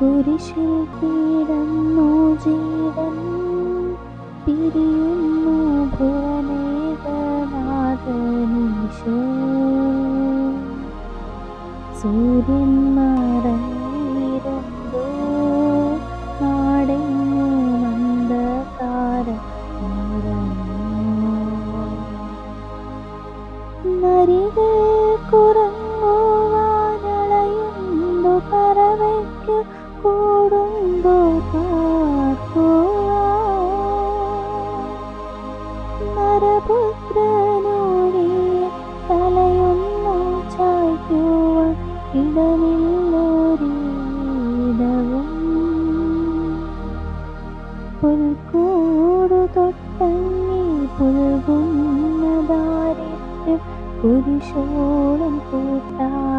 കുരിശിൽ കിടന്നു ജീവൻ പിരിയുന്നു ഭുവനേകനാഥനീശോ. സൂര്യൻ മറഞ്ഞിരുന്നു നാടെങ്ങും അന്ധകാരം നരികൾ കുറങ്ങുവാനളയുന്നു നരപുത്രനോടെ തലയൊന്നു ചായ്ക്കുവാൻ ഇടമില്ലൊരിടവും പുൽക്കൂടു തൊട്ടങ്ങി പുൽകുന്ന ദാരിദ്ര്യം കുരിശോളം വന്നു